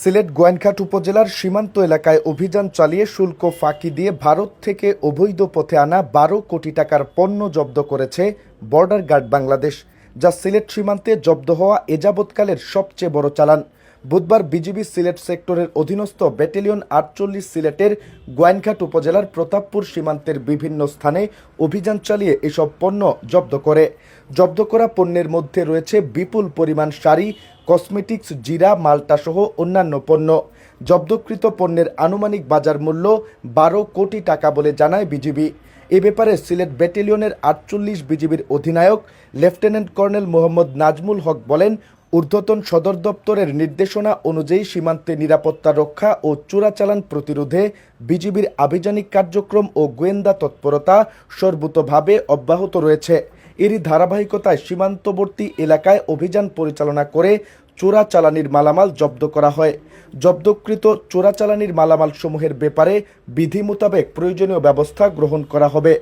সিলেট গোয়েনঘাট উপজেলার সীমান্ত এলাকায় অভিযান চালিয়ে শুল্ক ফাঁকি দিয়ে ভারত থেকে অবৈধ পথে আনা বারো কোটি টাকার পণ্য জব্দ করেছে বর্ডার গার্ড বাংলাদেশ, যা সিলেট সীমান্তে জব্দ হওয়া এযাবৎকালের সবচেয়ে বড় চালান। বুধবার বিজিবি সিলেট সেক্টরের অধীনস্থ ব্যাটালিয়ন আটচল্লিশ সিলেটের গোয়াইনঘাট উপজেলার প্রতাপপুর সীমান্তের বিভিন্ন স্থানে অভিযান চালিয়ে এসব পণ্য জব্দ করে। জব্দ করা পণ্যের মধ্যে রয়েছে বিপুল পরিমাণ শাড়ি, কসমেটিক্স, জিরা, মাল্টা সহ অন্যান্য পণ্য। জব্দকৃত পণ্যের আনুমানিক বাজার মূল্য বারো কোটি টাকা বলে জানায় বিজিবি। এ ব্যাপারে সিলেট ব্যাটালিয়নের আটচল্লিশ বিজিবির অধিনায়ক লেফটেন্যান্ট কর্নেল মোহাম্মদ নাজমুল হক বলেন ঊর্ধ্বতন সদর দপ্তরের নির্দেশনা অনুযায়ী সীমান্তে নিরাপত্তা রক্ষা ও চোরাচালান প্রতিরোধে বিজিবির আভিযানিক কার্যক্রম ও গোয়েন্দা তৎপরতা সর্বতভাবে অব্যাহত রয়েছে। এরই ধারাবাহিকতায় সীমান্তবর্তী এলাকায় অভিযান পরিচালনা করে চোরাচালানির মালামাল জব্দ করা হয়। জব্দকৃত চোরাচালানির মালামাল সমূহের ব্যাপারে বিধি মোতাবেক প্রয়োজনীয় ব্যবস্থা গ্রহণ করা হবে।